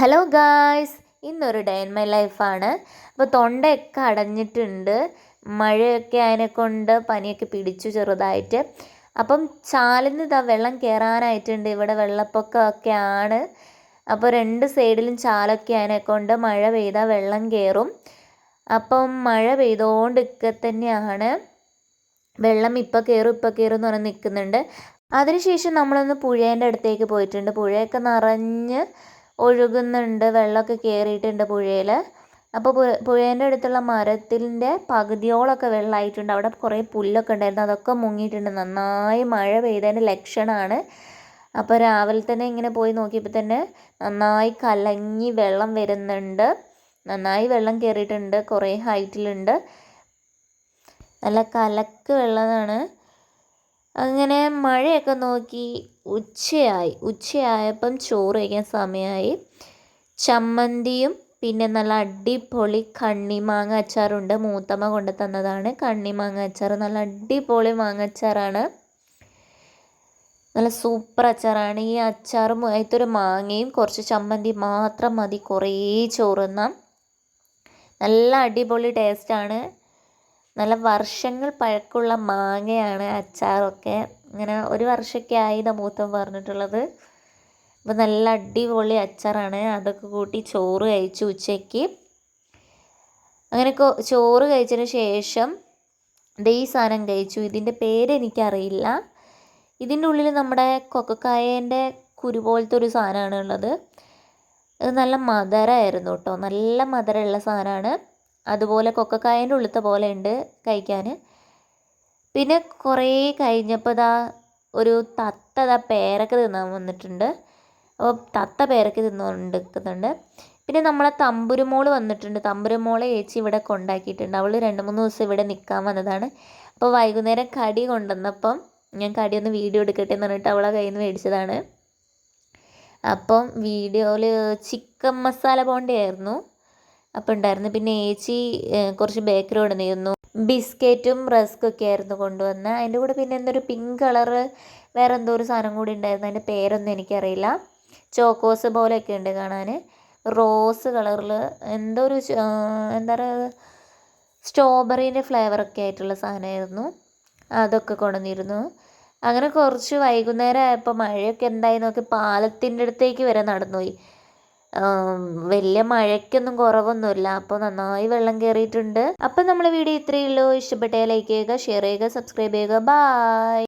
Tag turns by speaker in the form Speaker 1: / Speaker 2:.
Speaker 1: Hello guys ഇന്നൊരു day in my ലൈഫാണ് അപ്പോൾ തൊണ്ടയൊക്കെ അടഞ്ഞിട്ടുണ്ട്. മഴയൊക്കെ അതിനെ കൊണ്ട് പനിയൊക്കെ പിടിച്ചു ചെറുതായിട്ട്. അപ്പം ചാലിന് ഇതാ വെള്ളം കയറാനായിട്ടുണ്ട് ഇവിടെ വെള്ളപ്പൊക്കമൊക്കെ ആണ് അപ്പോൾ രണ്ട് സൈഡിലും ചാലൊക്കെ അതിനെ കൊണ്ട് മഴ പെയ്താൽ വെള്ളം കയറും അപ്പം മഴ പെയ്തുകൊണ്ടിരിക്കെ തന്നെയാണ് വെള്ളം ഇപ്പോൾ കയറും ഇപ്പോൾ കയറും എന്ന് പറഞ്ഞ് നിൽക്കുന്നുണ്ട്. അതിനുശേഷം നമ്മളൊന്ന് പുഴേന്റെ അടുത്തേക്ക് പോയിട്ടുണ്ട്. പുഴയൊക്കെ നിറഞ്ഞ് ഒഴുകുന്നുണ്ട് വെള്ളമൊക്കെ കയറിയിട്ടുണ്ട് പുഴയിൽ അപ്പോൾ പുഴേന്റെ അടുത്തുള്ള മരത്തിന്റെ പകുതിയോളമൊക്കെ വെള്ളമായിട്ടുണ്ട്. അവിടെ കുറേ പുല്ലൊക്കെ ഉണ്ടായിരുന്നു. അതൊക്കെ മുങ്ങിയിട്ടുണ്ട്. നന്നായി മഴ പെയ്തതിന്റെ ലക്ഷണമാണ്. അപ്പോൾ രാവിലെ തന്നെ ഇങ്ങനെ പോയി നോക്കിയപ്പോൾ തന്നെ നന്നായി കലങ്ങി വെള്ളം വരുന്നുണ്ട്. നന്നായി വെള്ളം കയറിയിട്ടുണ്ട് കുറേ ഹൈറ്റിലുണ്ട്. നല്ല കലക്ക് വെള്ളമാണ്. അങ്ങനെ മഴയൊക്കെ നോക്കി ഉച്ചയായി. ഉച്ചയായപ്പം ചോറ് കഴിക്കാൻ സമയമായി. ചമ്മന്തിയും പിന്നെ നല്ല അടിപൊളി കണ്ണിമാങ്ങ അച്ചാറുണ്ട്. മൂത്തമ്മ കൊണ്ട് തന്നതാണ്. കണ്ണിമാങ്ങ അച്ചാർ നല്ല അടിപൊളി മാങ്ങ അച്ചാറാണ്. നല്ല സൂപ്പർ അച്ചാറാണ്. ഈ അച്ചാറും അതിലത്തൊരു മാങ്ങയും കുറച്ച് ചമ്മന്തി മാത്രം മതി. കുറേ ചോറുന്ന നല്ല അടിപൊളി ടേസ്റ്റാണ്. നല്ല വർഷങ്ങൾ പഴക്കമുള്ള മാങ്ങയാണ് അച്ചാറൊക്കെ. ഇങ്ങനെ ഒരു വർഷമൊക്കെ ആയി മൂത്തം പറഞ്ഞിട്ടുള്ളത്. അപ്പോൾ നല്ല അടിപൊളി അച്ചാറാണ്. അതൊക്കെ കൂട്ടി ചോറ് കഴിച്ചു ഉച്ചയ്ക്ക്. അങ്ങനെ ചോറ് കഴിച്ചതിന് ശേഷം ദേ സാധനം കഴിച്ചു. ഇതിന്റെ പേര് എനിക്കറിയില്ല. ഇതിന്റെ ഉള്ളിൽ നമ്മുടെ കൊക്കക്കായേന്റെ കുരു പോലത്തെ ഒരു സാധനമാണ് ഉള്ളത് അത് നല്ല മധുരമായിരുന്നു കേട്ടോ. നല്ല മധുരമുള്ള സാധനമാണ്. അതുപോലെ കൊക്കക്കായന്റെ ഉളുത്ത പോലെ ഉണ്ട് കഴിക്കാൻ. പിന്നെ കുറേ കഴിഞ്ഞപ്പോൾ ഇതാ ഒരു തത്ത ഇതാ പേരക്ക തിന്നാൻ വന്നിട്ടുണ്ട്. അപ്പോൾ തത്ത പേരക്ക തിന്നുകൊണ്ടിരിക്കുന്നുണ്ട്. പിന്നെ നമ്മളെ തമ്പുരുമോൾ വന്നിട്ടുണ്ട്. തമ്പുരുമോളെ ചേച്ചി ഇവിടെ കൊണ്ടാക്കിയിട്ടുണ്ട്. അവൾ രണ്ട് മൂന്ന് ദിവസം ഇവിടെ നിൽക്കാൻ വന്നതാണ്. അപ്പോൾ വൈകുന്നേരം കടി കൊണ്ടുവന്നപ്പം ഞാൻ കടി ഒന്ന് വീഡിയോ എടുക്കട്ടെ എന്ന് പറഞ്ഞിട്ട് അവളെ കയ്യിൽ നിന്ന് മേടിച്ചതാണ്. അപ്പം വീഡിയോയിൽ ചിക്കൻ മസാല ബോണ്ടയായിരുന്നു അപ്പോൾ ഉണ്ടായിരുന്നു. പിന്നെ ഏച്ചി കുറച്ച് ബേക്കറി കൊണ്ടുവന്നിരുന്നു. ബിസ്ക്കറ്റും റസ്ക്കൊക്കെ ആയിരുന്നു കൊണ്ടുവന്നത് അതിന്റെ കൂടെ പിന്നെ എന്തൊരു പിങ്ക് കളറ് വേറെ എന്തോ ഒരു സാധനം കൂടി ഉണ്ടായിരുന്നു. അതിന്റെ പേരൊന്നും എനിക്കറിയില്ല. ചോക്കോസ് പോലെയൊക്കെ ഉണ്ട് കാണാൻ. റോസ് കളറിൽ എന്തോ ഒരു എന്താ പറയുക സ്ട്രോബെറീന്റെ ഫ്ലേവറൊക്കെ ആയിട്ടുള്ള സാധനമായിരുന്നു. അതൊക്കെ കൊണ്ടുവന്നിരുന്നു. അങ്ങനെ കുറച്ച് വൈകുന്നേരം ആയപ്പോൾ മഴയൊക്കെ എന്തായി നോക്കി പാലത്തിന്റെ അടുത്തേക്ക് വരെ നടന്നുപോയി. വലിയ മഴയ്ക്കൊന്നും കുറവൊന്നുമില്ല. അപ്പോൾ നന്നായി വെള്ളം കയറിയിട്ടുണ്ട്. അപ്പോൾ നമ്മളെ വീഡിയോ ഇത്രയേ ഉള്ളൂ. ഇഷ്ടപ്പെട്ടാൽ ലൈക്ക് ചെയ്യുക ഷെയർ ചെയ്യുക സബ്സ്ക്രൈബ് ചെയ്യുക. ബായ്